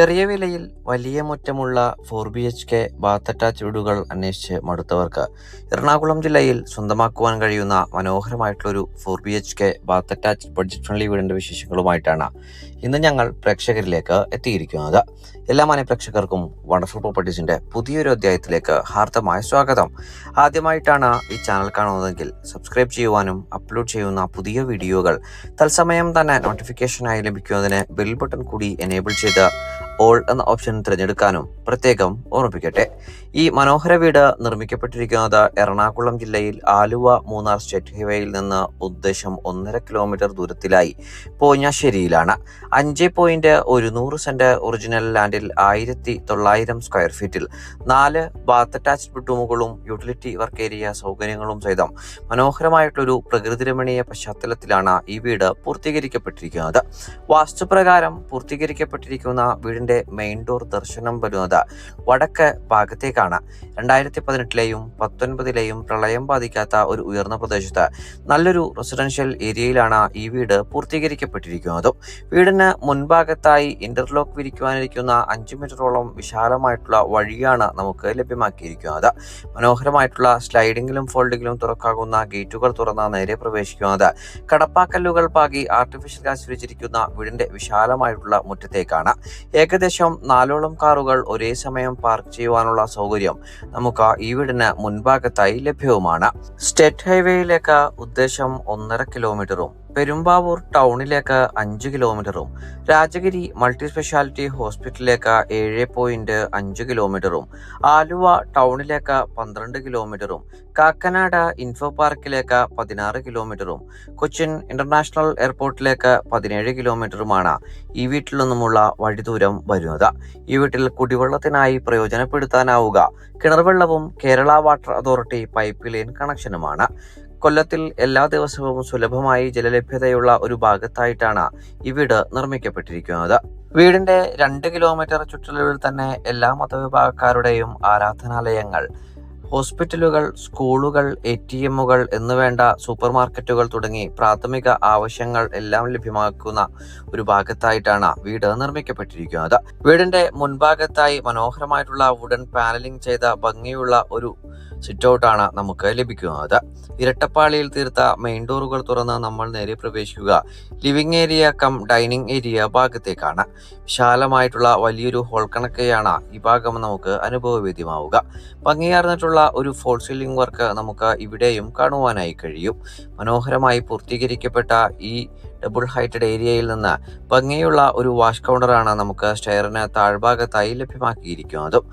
ചെറിയ വിലയിൽ വലിയ മുറ്റമുള്ള four B H K bath attach വീടുകൾ അന്വേഷിച്ച് മടുത്തവർക്ക് എറണാകുളം ജില്ലയിൽ സ്വന്തമാക്കുവാൻ കഴിയുന്ന മനോഹരമായിട്ടുള്ളൊരു four B H K bath attach budget friendly വീടിന്റെ വിശേഷങ്ങളുമായിട്ടാണ് ഇന്ന് ഞങ്ങൾ പ്രേക്ഷകരിലേക്ക് എത്തിയിരിക്കുന്നത്. എല്ലാ മാന്യ പ്രേക്ഷകർക്കും വണ്ടർഫുൾ പ്രോപ്പർട്ടീസിന്റെ പുതിയൊരു അധ്യായത്തിലേക്ക് ഹാർദമായ സ്വാഗതം. ആദ്യമായിട്ടാണ് ഈ ചാനൽ കാണുന്നതെങ്കിൽ സബ്സ്ക്രൈബ് ചെയ്യുവാനും അപ്ലോഡ് ചെയ്യുന്ന പുതിയ വീഡിയോകൾ തത്സമയം തന്നെ നോട്ടിഫിക്കേഷനായി ലഭിക്കുന്നതിന് ബെൽ ബട്ടൺ കൂടി എനേബിൾ ചെയ്ത് ഓൾ എന്ന ഓപ്ഷൻ തിരഞ്ഞെടുക്കാനും പ്രത്യേകം ഓർമ്മിപ്പിക്കട്ടെ. ഈ മനോഹര വീട് നിർമ്മിക്കപ്പെട്ടിരിക്കുന്നത് എറണാകുളം ജില്ലയിൽ ആലുവ മൂന്നാർ സ്റ്റേറ്റ് ഹൈവേയിൽ നിന്ന് ഉദ്ദേശം ഒന്നര കിലോമീറ്റർ ദൂരത്തിലായി പോഞ്ഞാശ്ശേരിയിലാണ്. അഞ്ച് പോയിന്റ് ഒരുന്നൂറ് സെന്റ് ഒറിജിനൽ ലാൻഡിൽ ആയിരത്തി തൊള്ളായിരം സ്ക്വയർ ഫീറ്റിൽ നാല് ബാത്ത് അറ്റാച്ച്ഡ് ബെഡ്റൂമുകളും യൂട്ടിലിറ്റി വർക്ക് ഏരിയ സൗകര്യങ്ങളും സഹിതം മനോഹരമായിട്ടുള്ളൊരു പ്രകൃതിരമണീയ പശ്ചാത്തലത്തിലാണ് ഈ വീട് പൂർത്തീകരിക്കപ്പെട്ടിരിക്കുന്നത്. വാസ്തുപ്രകാരം പൂർത്തീകരിക്കപ്പെട്ടിരിക്കുന്ന വീടിന്റെ മെയിൻ ഡോർ ദർശനം വരുന്നത് വടക്ക് ഭാഗത്തേക്കാണ്. രണ്ടായിരത്തി പതിനെട്ടിലെയും പത്തൊൻപതിലെയും പ്രളയം ബാധിക്കാത്ത ഒരു ഉയർന്ന പ്രദേശത്ത് നല്ലൊരു റെസിഡൻഷ്യൽ ഏരിയയിലാണ് ഈ വീട് പൂർത്തീകരിക്കപ്പെട്ടിരിക്കുന്നതും. വീടിന് മുൻഭാഗത്തായി ഇന്റർലോക്ക് വിരിക്കുവാനിരിക്കുന്ന അഞ്ച് മീറ്ററോളം വിശാലമായിട്ടുള്ള വഴിയാണ് നമുക്ക് ലഭ്യമാക്കിയിരിക്കുന്നത്. മനോഹരമായിട്ടുള്ള സ്ലൈഡിങ്ങിലും ഫോൾഡിങ്ങിലും തുറക്കാകുന്ന ഗേറ്റുകൾ തുറന്ന നേരെ പ്രവേശിക്കുന്നത് കടപ്പാക്കല്ലുകൾ പാകി ആർട്ടിഫിഷ്യൽ ഗ്യാസ് വിരിച്ചിരിക്കുന്ന വീടിന്റെ വിശാലമായിട്ടുള്ള മുറ്റത്തേക്കാണ്. ഏകദേശം നാലോളം കാറുകൾ ഒരേ സമയം പാർക്ക് ചെയ്യുവാനുള്ള സൗകര്യം നമുക്ക് ഈ വീടിന് മുൻഭാഗത്തായി ലഭ്യവുമാണ്. സ്റ്റേറ്റ് ഹൈവേയിലേക്ക് ഉദ്ദേശം ഒന്നര കിലോമീറ്ററും പെരുമ്പാവൂർ ടൗണിലേക്ക് അഞ്ച് കിലോമീറ്ററും രാജഗിരി മൾട്ടി സ്പെഷ്യാലിറ്റി ഹോസ്പിറ്റലിലേക്ക് ഏഴ് പോയിന്റ് അഞ്ച് കിലോമീറ്ററും ആലുവ ടൗണിലേക്ക് പന്ത്രണ്ട് കിലോമീറ്ററും കാക്കനാട് ഇൻഫോ പാർക്കിലേക്ക് പതിനാറ് കിലോമീറ്ററും കൊച്ചിൻ ഇന്റർനാഷണൽ എയർപോർട്ടിലേക്ക് പതിനേഴ് കിലോമീറ്ററുമാണ് ഈ വീട്ടിൽ നിന്നുമുള്ള വഴിദൂരം വരുന്നത്. ഈ വീട്ടിൽ കുടിവെള്ളത്തിനായി പ്രയോജനപ്പെടുത്താനാവുക. കിണർവെള്ളവും Kerala water authority pipe line കണക്ഷനുമാണ് കൊല്ലത്തിൽ എല്ലാ ദിവസവും സുലഭമായി ജലലഭ്യതയുള്ള ഒരു ഭാഗത്തായിട്ടാണ് ഈ വീട് നിർമ്മിക്കപ്പെട്ടിരിക്കുന്നത്. വീടിന്റെ രണ്ട് കിലോമീറ്റർ ചുറ്റളവിൽ തന്നെ എല്ലാ മതവിഭാഗക്കാരുടെയും ആരാധനാലയങ്ങൾ ഹോസ്പിറ്റലുകൾ സ്കൂളുകൾ എ ടി എമ്മുകൾ എന്നുവേണ്ട സൂപ്പർ മാർക്കറ്റുകൾ തുടങ്ങി പ്രാഥമിക ആവശ്യങ്ങൾ എല്ലാം ലഭ്യമാക്കുന്ന ഒരു ഭാഗത്തായിട്ടാണ് വീട് നിർമ്മിക്കപ്പെട്ടിരിക്കുന്നത്. വീടിന്റെ മുൻഭാഗത്തായി മനോഹരമായിട്ടുള്ള വുഡൻ പാനലിംഗ് ചെയ്ത ഭംഗിയുള്ള ഒരു സിറ്റ് ഔട്ടാണ് നമുക്ക് ലഭിക്കുന്നത്. ഇരട്ടപ്പാളിയിൽ തീർത്ത മെയിൻ ഡോറുകൾ തുറന്ന് നമ്മൾ നേരെ പ്രവേശിക്കുക. Living area cum dining area ഭാഗത്തേക്കാണ്. വിശാലമായിട്ടുള്ള വലിയൊരു ഹോൾ കണക്കെയാണ് ഈ ഭാഗം നമുക്ക് അനുഭവവേദ്യമാവുക. ഭംഗിയാർന്നിട്ടുള്ള ഒരു ഫോൾ സീലിംഗ് വർക്ക് നമുക്ക് ഇവിടെയും കാണുവാനായി കഴിയും. മനോഹരമായി പൂർത്തീകരിക്കപ്പെട്ട ഈ ഡബിൾ ഹൈറ്റഡ് ഏരിയയിൽ നിന്ന് ഭംഗിയുള്ള ഒരു വാഷ് കൗണ്ടറാണ് നമുക്ക് സ്റ്റെയറിന് താഴ്ഭാഗത്തായി ലഭ്യമാക്കിയിരിക്കുന്നതും.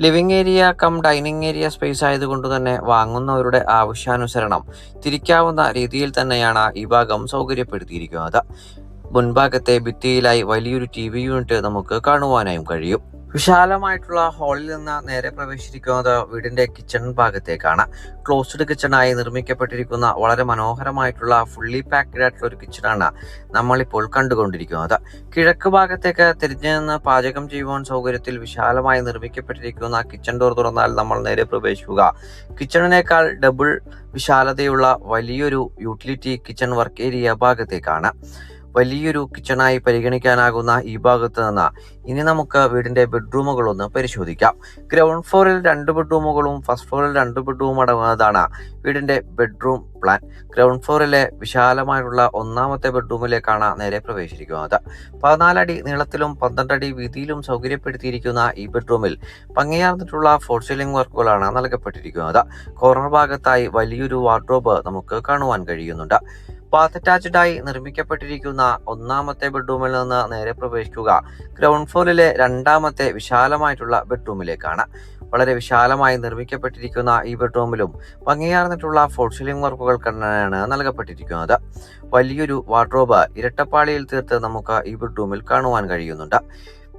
Living area cum dining area space ആയതുകൊണ്ട് തന്നെ വാങ്ങുന്നവരുടെ ആവശ്യാനുസരണം തിരിക്കാവുന്ന രീതിയിൽ തന്നെയാണ് ഈ ഭാഗം സൗകര്യപ്പെടുത്തിയിരിക്കുന്നത്. മുൻഭാഗത്തെ ഭിത്തിയിലായി വലിയൊരു ടി വി യൂണിറ്റ് നമുക്ക് കാണുവാനായും കഴിയും. വിശാലമായിട്ടുള്ള ഹാളിൽ നിന്ന് നേരെ പ്രവേശിച്ചിരിക്കുന്നത് വീടിന്റെ കിച്ചൺ ഭാഗത്തേക്കാണ്. ക്ലോസ്ഡ് കിച്ചണായി നിർമ്മിക്കപ്പെട്ടിരിക്കുന്ന വളരെ മനോഹരമായിട്ടുള്ള ഫുള്ളി പാക്ഡ് ആയിട്ടുള്ള ഒരു കിച്ചണാണ് നമ്മളിപ്പോൾ കണ്ടുകൊണ്ടിരിക്കുന്നത്. കിഴക്ക് ഭാഗത്തേക്ക് തിരിഞ്ഞു നിന്ന് പാചകം ചെയ്യുവാൻ സൗകര്യത്തിൽ വിശാലമായി നിർമ്മിക്കപ്പെട്ടിരിക്കുന്ന കിച്ചൺ ഡോർ തുറന്നാൽ നമ്മൾ നേരെ പ്രവേശിക്കുക. കിച്ചണിനേക്കാൾ ഡബിൾ വിശാലതയുള്ള വലിയൊരു യൂട്ടിലിറ്റി കിച്ചൺ വർക്ക് ഏരിയ ഭാഗത്തേക്കാണ്. വലിയൊരു കിച്ചണായി പരിഗണിക്കാനാകുന്ന ഈ ഭാഗത്ത് നിന്ന് ഇനി നമുക്ക് വീടിന്റെ ബെഡ്റൂമുകൾ ഒന്ന് പരിശോധിക്കാം. ഗ്രൗണ്ട് ഫ്ലോറിൽ രണ്ട് ബെഡ്റൂമുകളും ഫസ്റ്റ് ഫ്ലോറിൽ രണ്ട് ബെഡ്റൂമും അടങ്ങുന്നതാണ് വീടിന്റെ ബെഡ്റൂം പ്ലാൻ ഗ്രൗണ്ട് ഫ്ലോറിലെ വിശാലമായിട്ടുള്ള ഒന്നാമത്തെ ബെഡ്റൂമിലേക്കാണ് നേരെ പ്രവേശിക്കുന്നത് പതിനാലടി നീളത്തിലും പന്ത്രണ്ടടി വീതിയിലും സൗകര്യപ്പെടുത്തിയിരിക്കുന്ന ഈ ബെഡ്റൂമിൽ പങ്ങിയാർന്നിട്ടുള്ള ഫോർ സീലിംഗ് വർക്കുകളാണ് നൽകപ്പെട്ടിരിക്കുന്നത്. കോർണർ ഭാഗത്തായി വലിയൊരു വാർഡ്രോബ് നമുക്ക് കാണുവാൻ കഴിയുന്നുണ്ട്. ബാത്ത് അറ്റാച്ച്ഡ് ആയി നിർമ്മിക്കപ്പെട്ടിരിക്കുന്ന ഒന്നാമത്തെ ബെഡ്റൂമിൽ നിന്ന് നേരെ പ്രവേശിക്കുക. ഗ്രൗണ്ട് ഫ്ലോറിലെ രണ്ടാമത്തെ വിശാലമായിട്ടുള്ള ബെഡ്റൂമിലേക്കാണ് വളരെ വിശാലമായി നിർമ്മിക്കപ്പെട്ടിരിക്കുന്ന ഈ ബെഡ്റൂമിലും ഭംഗിയാർന്നിട്ടുള്ള ഫോൾ സീലിംഗ് വർക്കുകൾ കണ്ടാണ് നൽകപ്പെട്ടിരിക്കുന്നത്. വലിയൊരു വാർഡ്രോബ് ഇരട്ടപ്പാളിയിൽ തീർത്ത് നമുക്ക് ഈ ബെഡ്റൂമിൽ കാണുവാൻ കഴിയുന്നുണ്ട്.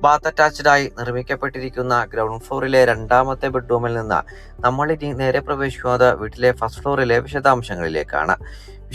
ബാത്ത് അറ്റാച്ച്ഡ് ആയി നിർമ്മിക്കപ്പെട്ടിരിക്കുന്ന ഗ്രൗണ്ട് ഫ്ലോറിലെ രണ്ടാമത്തെ ബെഡ്റൂമിൽ നിന്ന് നമ്മൾ ഇനി നേരെ പ്രവേശിക്കുന്നത് വീട്ടിലെ ഫസ്റ്റ് ഫ്ലോറിലെ വിശദാംശങ്ങളിലേക്കാണ്.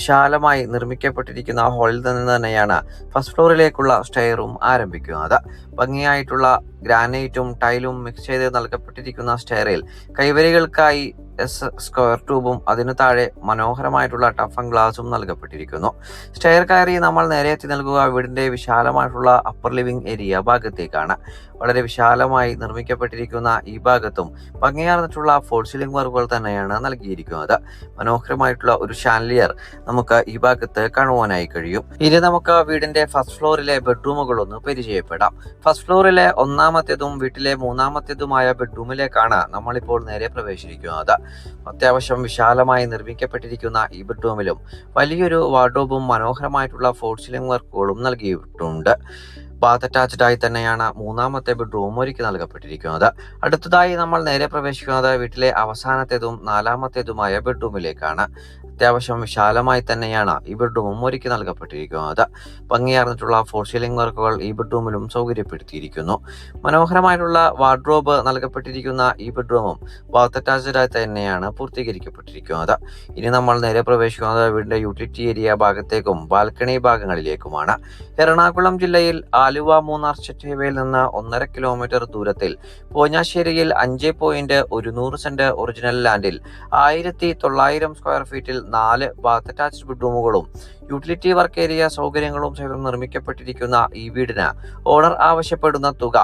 വിശാലമായി നിർമ്മിക്കപ്പെട്ടിരിക്കുന്ന ആ ഹാളിൽ നിന്ന് തന്നെയാണ് ഫസ്റ്റ് ഫ്ലോറിലേക്കുള്ള സ്റ്റെയർ റൂം ആരംഭിക്കുന്നത്. ഭംഗിയായിട്ടുള്ള ഗ്രാനൈറ്റും ടൈലും മിക്സ് ചെയ്ത് നൽകപ്പെട്ടിരിക്കുന്ന സ്റ്റെയറിൽ കൈവരികൾക്കായി എസ് സ്ക്വയർ ട്യൂബും അതിനു താഴെ മനോഹരമായിട്ടുള്ള ടഫൻ ഗ്ലാസും നൽകപ്പെട്ടിരിക്കുന്നു. സ്റ്റെയർ കയറി നമ്മൾ നേരെ എത്തി നൽകുക വീടിന്റെ വിശാലമായിട്ടുള്ള അപ്പർ ലിവിംഗ് ഏരിയ ഭാഗത്തേക്കാണ്. വളരെ വിശാലമായി നിർമ്മിക്കപ്പെട്ടിരിക്കുന്ന ഈ ഭാഗത്തും ഭംഗിയാർന്നിട്ടുള്ള ഫോൾ സീലിംഗ് വർക്കുകൾ തന്നെയാണ് നൽകിയിരിക്കുന്നത്. മനോഹരമായിട്ടുള്ള ഒരു ഷാൻലിയർ നമുക്ക് ഈ ഭാഗത്ത് കാണുവാനായി കഴിയും. ഇനി നമുക്ക് വീടിന്റെ ഫസ്റ്റ് ഫ്ലോറിലെ ബെഡ്റൂമുകൾ ഒന്ന് പരിചയപ്പെടാം. ഫസ്റ്റ് ഫ്ലോറിലെ ഒന്നാമത്തേതും വീട്ടിലെ മൂന്നാമത്തേതുമായ ബെഡ്റൂമിലേക്കാണ് നമ്മളിപ്പോൾ നേരെ പ്രവേശിക്കുന്നത് അത്യാവശ്യം വിശാലമായി നിർമ്മിക്കപ്പെട്ടിരിക്കുന്ന ഈ ബെഡ്റൂമിലും വലിയൊരു വാർഡ്രോബും മനോഹരമായിട്ടുള്ള ഫോർസിലിംഗ് വർക്കുകളും നൽകിയിട്ടുണ്ട്. ബാത്ത് അറ്റാച്ച്ഡ് ആയി തന്നെയാണ് മൂന്നാമത്തെ ബെഡ്റൂം ഒരുക്കി നൽകപ്പെട്ടിരിക്കുന്നത്. അടുത്തതായി നമ്മൾ നേരെ പ്രവേശിക്കുന്നത് വീട്ടിലെ അവസാനത്തേതും നാലാമത്തേതുമായ ബെഡ്റൂമിലേക്കാണ് അത്യാവശ്യം വിശാലമായി തന്നെയാണ് ഈ ബെഡ്റൂമും ഒരുക്കി നൽകപ്പെട്ടിരിക്കുന്നത്. ഭംഗിയാർന്നിട്ടുള്ള ഫോർ സീലിംഗ് വർക്കുകൾ ഈ ബെഡ്റൂമിലും സൗകര്യപ്പെടുത്തിയിരിക്കുന്നു. മനോഹരമായിട്ടുള്ള വാർഡ്രോബ് നൽകപ്പെട്ടിരിക്കുന്ന ഈ ബെഡ്റൂമും ബാത്ത് അറ്റാച്ച്ഡ് ആയി തന്നെയാണ് പൂർത്തീകരിക്കപ്പെട്ടിരിക്കുന്നത്. ഇനി നമ്മൾ നേരെ പ്രവേശിക്കുന്നത് വീടിന്റെ യൂട്ടിലിറ്റി ഏരിയ ഭാഗത്തേക്കും ബാൽക്കണി ഭാഗങ്ങളിലേക്കുമാണ്. എറണാകുളം ജില്ലയിൽ ആലുവ മൂന്നാർ ചെറ്റേവയിൽ നിന്ന് ഒന്നര കിലോമീറ്റർ ദൂരത്തിൽ പോഞ്ഞാശ്ശേരിയിൽ അഞ്ച് പോയിന്റ് ഒരുന്നൂറ് സെന്റ് ഒറിജിനൽ ലാൻഡിൽ ആയിരത്തി തൊള്ളായിരം സ്ക്വയർ ഫീറ്റിൽ നാല് ബാത്ത് അറ്റാച്ച്ഡ് ബെഡ്റൂമുകളും യൂട്ടിലിറ്റി വർക്ക് ഏരിയ സൗകര്യങ്ങളും സഹിതം നിർമ്മിക്കപ്പെട്ടിരിക്കുന്ന ഈ വീടിന് ഓണർ ആവശ്യപ്പെടുന്ന തുക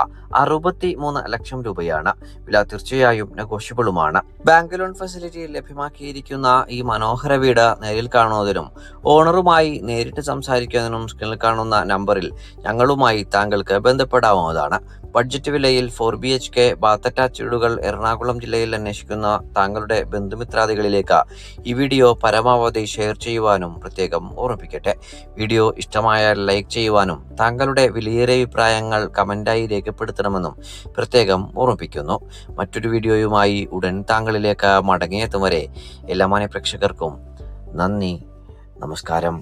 അറുപത്തി മൂന്ന് ലക്ഷം രൂപയാണ്. വില തീർച്ചയായും നെഗോഷ്യബിളുമാണ്. ബാങ്ക് ലോൺ ഫെസിലിറ്റി ലഭ്യമാക്കിയിരിക്കുന്ന ഈ മനോഹര വീട് നേരിൽ കാണുന്നതിനും ഓണറുമായി നേരിട്ട് സംസാരിക്കുന്നതിനും സ്ക്രീനിൽ കാണുന്ന നമ്പറിൽ ഞങ്ങളുമായി താങ്കൾക്ക് ബന്ധപ്പെടാവുന്നതാണ്. ബഡ്ജറ്റ് വിലയിൽ four B H K bath ചീടുകൾ Ernakulam ജില്ലയിൽ അന്വേഷിക്കുന്ന താങ്കളുടെ ബന്ധുമിത്രാദികളിലേക്ക് ഈ വീഡിയോ പരമാവധി ഷെയർ ചെയ്യുവാനും പ്രത്യേകം ഓർമ്മിപ്പിക്കട്ടെ. വീഡിയോ ഇഷ്ടമായാൽ ലൈക്ക് ചെയ്യുവാനും താങ്കളുടെ വിലയേറിയ അഭിപ്രായങ്ങൾ കമന്റായി രേഖപ്പെടുത്തണമെന്നും പ്രത്യേകം ഓർമ്മിപ്പിക്കുന്നു. മറ്റൊരു വീഡിയോയുമായി ഉടൻ താങ്കളിലേക്ക് മടങ്ങിയെത്തും വരെ എല്ലാ മാന്യ പ്രേക്ഷകർക്കും നന്ദി നമസ്കാരം.